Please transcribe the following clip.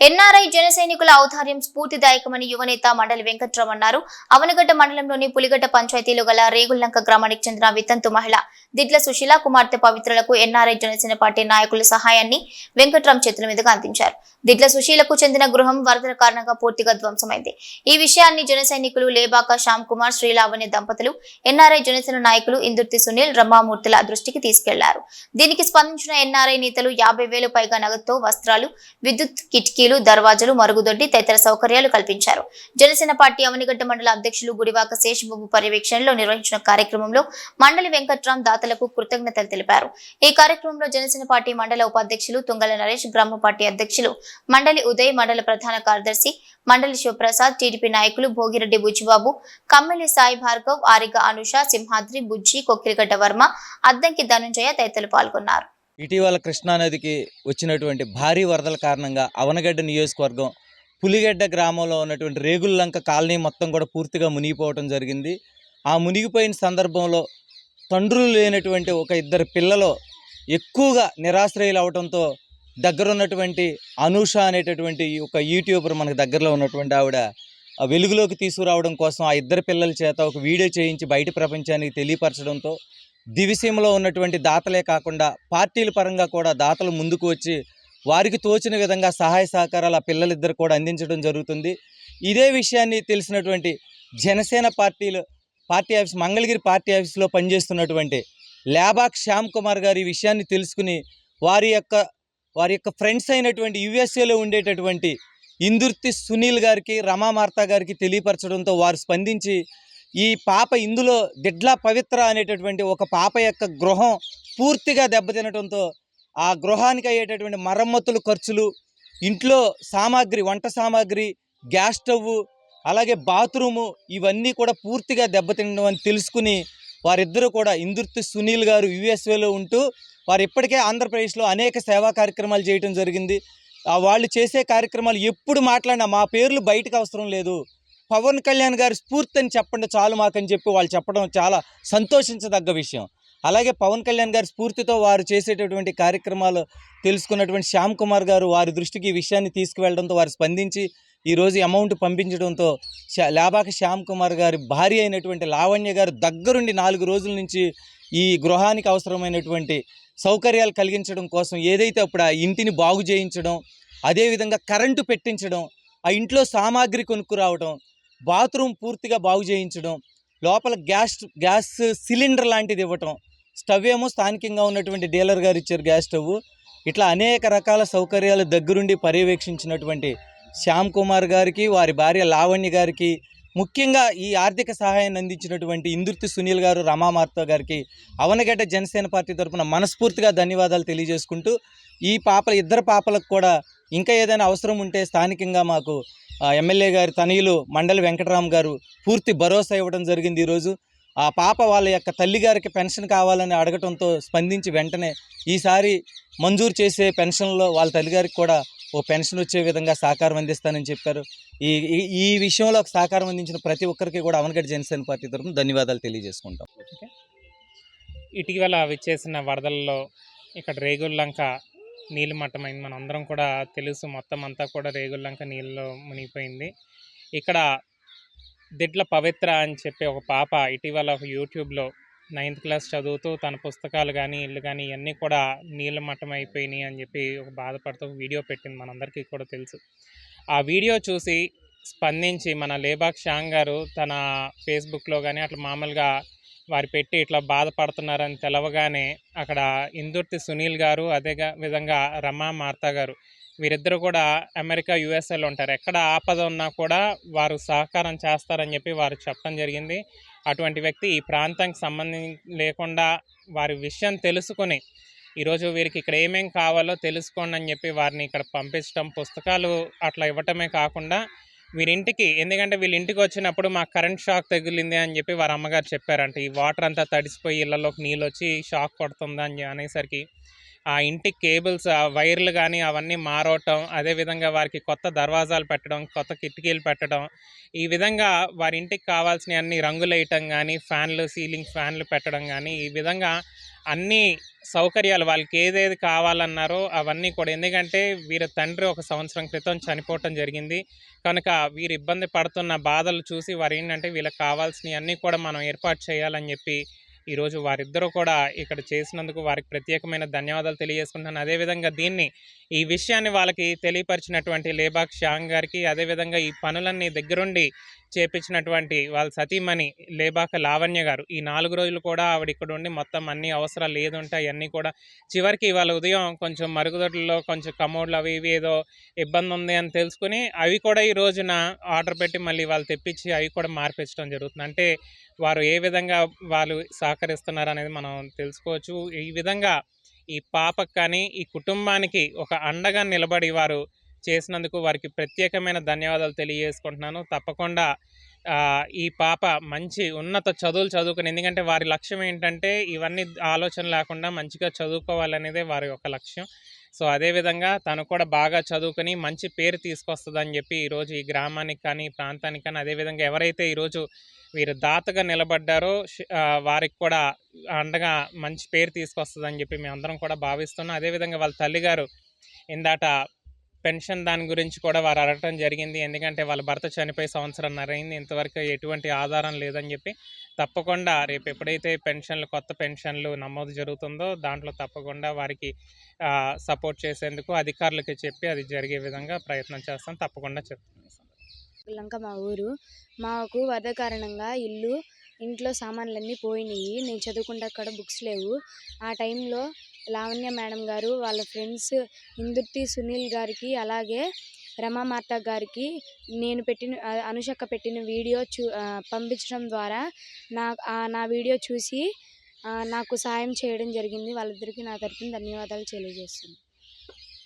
NRI జన సైనికుల ఔదార్యం స్ఫూర్తిదాయకమని యువనేత మండలి వెంకట్రావు అన్నారు. అవనగడ్డ మండలంలోని పులిగడ్డ పంచాయతీలో గల రేగుల్లంక గ్రామానికి చెందిన వితంతు మహిళ దిడ్ల సుశీల కుమార్తె పవిత్రలకు ఎన్ఆర్ఐ జనసేన పార్టీ నాయకుల సహాయాన్ని వెంకట్రామ్ చేతుల మీదుగా అందించారు. దిడ్ల సుశీలకు చెందిన గృహం వరదల కారణంగా పూర్తిగా ధ్వంసమైంది. ఈ విషయాన్ని జనసైనికులు లేబాక శ్యామ్ కుమార్ శ్రీలావణ్య దంపతులు ఎన్ఆర్ఐ జనసేన నాయకులు ఇందుర్తి సునీల్ రమామూర్తుల దృష్టికి తీసుకెళ్ళారు. దీనికి స్పందించిన ఎన్ఆర్ఐ నేతలు యాభై వేలు పైగా నగదుతో వస్త్రాలు విద్యుత్ కిటికీ కిటికీలు దర్వాజలు మరుగుదొడ్డి తదితర సౌకర్యాలు కల్పించారు. జనసేన పార్టీ అవనిగడ్డ మండల అధ్యక్షులు గుడివాక శేషబాబు పర్యవేక్షణలో నిర్వహించిన కార్యక్రమంలో మండలి వెంకట్రామ్ దాతలకు కృతజ్ఞతలు తెలిపారు. ఈ కార్యక్రమంలో జనసేన పార్టీ మండల ఉపాధ్యక్షులు తుంగల నరేష్ గ్రామ పార్టీ అధ్యక్షులు మండలి ఉదయ్ మండల ప్రధాన కార్యదర్శి మండలి శివప్రసాద్ టీడీపీ నాయకులు భోగిరెడ్డి బుచ్చిబాబు కమ్మెలి సాయి భార్గవ్ ఆరిగ అనుష సింహాద్రి బుజ్జి కొక్కిరిగడ్డ వర్మ అద్దంకి ధనుంజయ తదితరులు పాల్గొన్నారు. ఇటీవల కృష్ణానదికి వచ్చినటువంటి భారీ వరదల కారణంగా అవనగడ్డ నియోజకవర్గం పులిగడ్డ గ్రామంలో ఉన్నటువంటి రేగుల్లంక కాలనీ మొత్తం కూడా పూర్తిగా మునిగిపోవడం జరిగింది. ఆ మునిగిపోయిన సందర్భంలో తండ్రులు లేనటువంటి ఒక ఇద్దరు పిల్లలు ఎక్కువగా నిరాశ్రయులు అవడంతో దగ్గరున్నటువంటి అనూష అనేటటువంటి ఒక యూట్యూబర్ మనకు దగ్గరలో ఉన్నటువంటి ఆవిడ వెలుగులోకి తీసుకురావడం కోసం ఆ ఇద్దరు పిల్లల చేత ఒక వీడియో చేయించి బయట ప్రపంచానికి తెలియపరచడంతో దివిసీమలో ఉన్నటువంటి దాతలే కాకుండా పార్టీల పరంగా కూడా దాతలు ముందుకు వచ్చి వారికి తోచిన విధంగా సహాయ సహకారాలు ఆ పిల్లలిద్దరు కూడా అందించడం జరుగుతుంది. ఇదే విషయాన్ని తెలిసినటువంటి జనసేన పార్టీలు పార్టీ ఆఫీస్ మంగళగిరి పార్టీ ఆఫీస్లో పనిచేస్తున్నటువంటి లేబాక్ శ్యామ్ కుమార్ గారి ఈ విషయాన్ని తెలుసుకుని వారి యొక్క వారి యొక్క ఫ్రెండ్స్ అయినటువంటి యుఎస్ఏలో ఉండేటటువంటి ఇందుర్తి సునీల్ గారికి రమామార్తా గారికి తెలియపరచడంతో వారు స్పందించి ఈ పాప ఇందులో దిడ్లా పవిత్ర అనేటటువంటి ఒక పాప యొక్క గృహం పూర్తిగా దెబ్బతినటంతో ఆ గృహానికి అయ్యేటటువంటి మరమ్మతులు ఖర్చులు ఇంట్లో సామాగ్రి వంట సామాగ్రి గ్యాస్ స్టవ్ అలాగే బాత్రూము ఇవన్నీ కూడా పూర్తిగా దెబ్బతినడం అని తెలుసుకుని వారిద్దరూ కూడా ఇందుర్తి సునీల్ గారు యుఎస్ఏలో ఉంటూ వారు ఇప్పటికే ఆంధ్రప్రదేశ్లో అనేక సేవా కార్యక్రమాలు చేయడం జరిగింది. వాళ్ళు చేసే కార్యక్రమాలు ఎప్పుడు మాట్లాడినా మా పేర్లు బయటకు అవసరం లేదు. పవన్ కళ్యాణ్ గారి స్ఫూర్తి అని చెప్పండి చాలు మాకని చెప్పి వాళ్ళు చెప్పడం చాలా సంతోషించదగ్గ విషయం. అలాగే పవన్ కళ్యాణ్ గారి స్ఫూర్తితో వారు చేసేటటువంటి కార్యక్రమాలు తెలుసుకున్నటువంటి శ్యామ్ కుమార్ గారు వారి దృష్టికి ఈ విషయాన్ని తీసుకువెళ్ళడంతో వారు స్పందించి ఈరోజు అమౌంట్ పంపించడంతో లేబాక లాబాక శ్యామ్ కుమార్ గారి భార్య అయినటువంటి లావణ్య గారు దగ్గరుండి నాలుగు రోజుల నుంచి ఈ గృహానికి అవసరమైనటువంటి సౌకర్యాలు కలిగించడం కోసం ఏదైతే అప్పుడు ఆ ఇంటిని బాగు చేయించడం అదేవిధంగా కరెంటు పెట్టించడం ఆ ఇంట్లో సామాగ్రి కొనుక్కురావడం బాత్రూమ్ పూర్తిగా బాగు చేయించడం లోపల గ్యాస్ గ్యాస్ సిలిండర్ లాంటిది ఇవ్వటం స్టవ్ ఏమో స్థానికంగా ఉన్నటువంటి డీలర్ గారు ఇచ్చారు గ్యాస్ స్టవ్ ఇట్లా అనేక రకాల సౌకర్యాలు దగ్గరుండి పర్యవేక్షించినటువంటి శ్యామ్ కుమార్ గారికి వారి భార్య లావణ్య గారికి ముఖ్యంగా ఈ ఆర్థిక సహాయాన్ని అందించినటువంటి ఇందుర్తి సునీల్ గారు రమామార్తో గారికి అవనగడ్డ జనసేన పార్టీ తరఫున మనస్ఫూర్తిగా ధన్యవాదాలు తెలియజేసుకుంటూ ఈ పాపల ఇద్దరు పాపలకు కూడా ఇంకా ఏదైనా అవసరం ఉంటే స్థానికంగా మాకు ఎమ్మెల్యే గారి తనయులు మండలి వెంకటరామ్ గారు పూర్తి భరోసా ఇవ్వడం జరిగింది ఈరోజు. ఆ పాప వాళ్ళ యొక్క తల్లి గారికి పెన్షన్ కావాలని అడగటంతో స్పందించి వెంటనే ఈసారి మంజూరు చేసే పెన్షన్లో వాళ్ళ తల్లిగారికి కూడా ఓ పెన్షన్ వచ్చే విధంగా సహకారం అందిస్తానని చెప్పారు. ఈ ఈ- విషయంలో సహకారం అందించిన ప్రతి ఒక్కరికి కూడా అవనగడ్డ జనసేన పార్టీ తరఫున ధన్యవాదాలు తెలియజేసుకుంటాం. ఇటీవల విచ్చేసిన వరదల్లో ఇక్కడ రేగుల్లంక నీళ్ళు మట్టమైంది. మన అందరం కూడా తెలుసు మొత్తం అంతా కూడా రేగుల్లంక నీళ్ళలో మునిగిపోయింది. ఇక్కడ దిడ్ల పవిత్ర అని చెప్పి ఒక పాప ఇటీవల ఒక యూట్యూబ్లో నైన్త్ క్లాస్ చదువుతూ తన పుస్తకాలు కానీ ఇల్లు కానీ ఇవన్నీ కూడా నీళ్ళ మట్టం అయిపోయినాయి అని చెప్పి ఒక బాధపడుతూ వీడియో పెట్టింది మనందరికీ కూడా తెలుసు. ఆ వీడియో చూసి స్పందించి మన లేబాక్ షాంగ్ గారు తన ఫేస్బుక్లో కానీ అట్లా మామూలుగా వారు పెట్టి ఇట్లా బాధపడుతున్నారని తెలవగానే అక్కడ ఇందుర్తి సునీల్ గారు అదే విధంగా రమా మార్తా గారు వీరిద్దరు కూడా అమెరికా యుఎస్ఏలో ఉంటారు. ఎక్కడ ఆపద ఉన్నా కూడా వారు సహకారం చేస్తారని చెప్పి వారు చెప్పడం జరిగింది. అటువంటి వ్యక్తి ఈ ప్రాంతానికి సంబంధం లేకుండా వారి విషయం తెలుసుకొని ఈరోజు వీరికి ఇక్కడ ఏమేం కావాలో తెలుసుకోండి అని చెప్పి వారిని ఇక్కడ పంపించడం పుస్తకాలు అట్లా ఇవ్వటమే కాకుండా వీరింటికి ఎందుకంటే వీళ్ళ ఇంటికి వచ్చినప్పుడు మాకు కరెంట్ షాక్ తగిలింది అని చెప్పి వారి అమ్మగారు చెప్పారంట. ఈ వాటర్ అంతా తడిసిపోయి ఇళ్ళలోకి నీళ్ళు వచ్చి షాక్ కొడుతుంది అని అనేసరికి ఆ ఇంటి కేబుల్స్ ఆ వైర్లు కానీ అవన్నీ మారవటం అదేవిధంగా వారికి కొత్త దర్వాజాలు పెట్టడం కొత్త కిటికీలు పెట్టడం ఈ విధంగా వారి ఇంటికి కావాల్సిన అన్ని రంగులు వేయటం కానీ ఫ్యాన్లు సీలింగ్ ఫ్యాన్లు పెట్టడం కానీ ఈ విధంగా అన్ని సౌకర్యాలు వాళ్ళకి ఏదేది కావాలన్నారో అవన్నీ కూడా. ఎందుకంటే వీరి తండ్రి ఒక సంవత్సరం క్రితం చనిపోవటం జరిగింది. కనుక వీరు ఇబ్బంది పడుతున్న బాధలు చూసి వారు ఏంటంటే వీళ్ళకి కావాల్సినవి అన్నీ కూడా మనం ఏర్పాటు చేయాలని చెప్పి ఈరోజు వారిద్దరూ కూడా ఇక్కడ చేసినందుకు వారికి ప్రత్యేకమైన ధన్యవాదాలు తెలియజేసుకుంటున్నాను. అదేవిధంగా దీన్ని ఈ విషయాన్ని వాళ్ళకి తెలియపరిచినటువంటి లేబాక్ షాంగ్ గారికి అదేవిధంగా ఈ పనులన్నీ దగ్గరుండి చేపించినటువంటి వాళ్ళ సతీమణి లేబాక లావణ్య గారు ఈ నాలుగు రోజులు కూడా ఆవిడ ఇక్కడ ఉండి మొత్తం అన్ని అవసరాలు ఏదుంటే అవన్నీ కూడా చివరికి ఇవాళ ఉదయం కొంచెం మరుగుదొడ్లలో కొంచెం కమోడ్లు అవి ఇవి ఏదో ఇబ్బంది ఉంది అని తెలుసుకుని అవి కూడా ఈ రోజున ఆర్డర్ పెట్టి మళ్ళీ వాళ్ళు తెప్పించి అవి కూడా మార్పించడం జరుగుతుంది. అంటే వారు ఏ విధంగా వాళ్ళు సహకరిస్తున్నారు అనేది మనం తెలుసుకోవచ్చు. ఈ విధంగా ఈ పాపకు కానీ ఈ కుటుంబానికి ఒక అండగా నిలబడి వారు చేసినందుకు వారికి ప్రత్యేకమైన ధన్యవాదాలు తెలియజేసుకుంటున్నాను. తప్పకుండా ఈ పాప మంచి ఉన్నత చదువులు చదువుకుని ఎందుకంటే వారి లక్ష్యం ఏంటంటే ఇవన్నీ ఆలోచన లేకుండా మంచిగా చదువుకోవాలనేదే వారి యొక్క లక్ష్యం. సో అదేవిధంగా తను కూడా బాగా చదువుకొని మంచి పేరు తీసుకొస్తుందని చెప్పి ఈరోజు ఈ గ్రామానికి కానీ ఈ ప్రాంతానికి కానీ అదేవిధంగా ఎవరైతే ఈరోజు వీరు దాతగా నిలబడ్డారో వారికి కూడా అండగా మంచి పేరు తీసుకొస్తుందని చెప్పి మేము అందరం కూడా భావిస్తున్నాం. అదేవిధంగా వాళ్ళ తల్లిగారు ఇందాట పెన్షన్ దాని గురించి కూడా వారు అడగటం జరిగింది. ఎందుకంటే వాళ్ళ భర్త చనిపోయి సంవత్సరంన్నర అయింది. ఇంతవరకు ఎటువంటి ఆధారం లేదని చెప్పి తప్పకుండా రేపు ఎప్పుడైతే పెన్షన్లు కొత్త పెన్షన్లు నమోదు జరుగుతుందో దాంట్లో తప్పకుండా వారికి సపోర్ట్ చేసేందుకు అధికారులకి చెప్పి అది జరిగే విధంగా ప్రయత్నం చేస్తాం. తప్పకుండా చెప్తున్నాం లంక మా ఊరు. మాకు వరద కారణంగా ఇల్లు ఇంట్లో సామాన్లన్నీ పోయినాయి నేను చదువుకుంటే అక్కడ బుక్స్ లేవు. ఆ టైంలో లావణ్య మేడం గారు వాళ్ళ ఫ్రెండ్స్ ఇందుర్తి సునీల్ గారికి అలాగే రమామాత గారికి నేను పెట్టిన అనుషక్క పెట్టిన వీడియో చూ పంపించడం ద్వారా నా నా వీడియో చూసి నాకు సాయం చేయడం జరిగింది. వాళ్ళిద్దరికీ నా తరఫున ధన్యవాదాలు తెలియజేస్తున్నాను.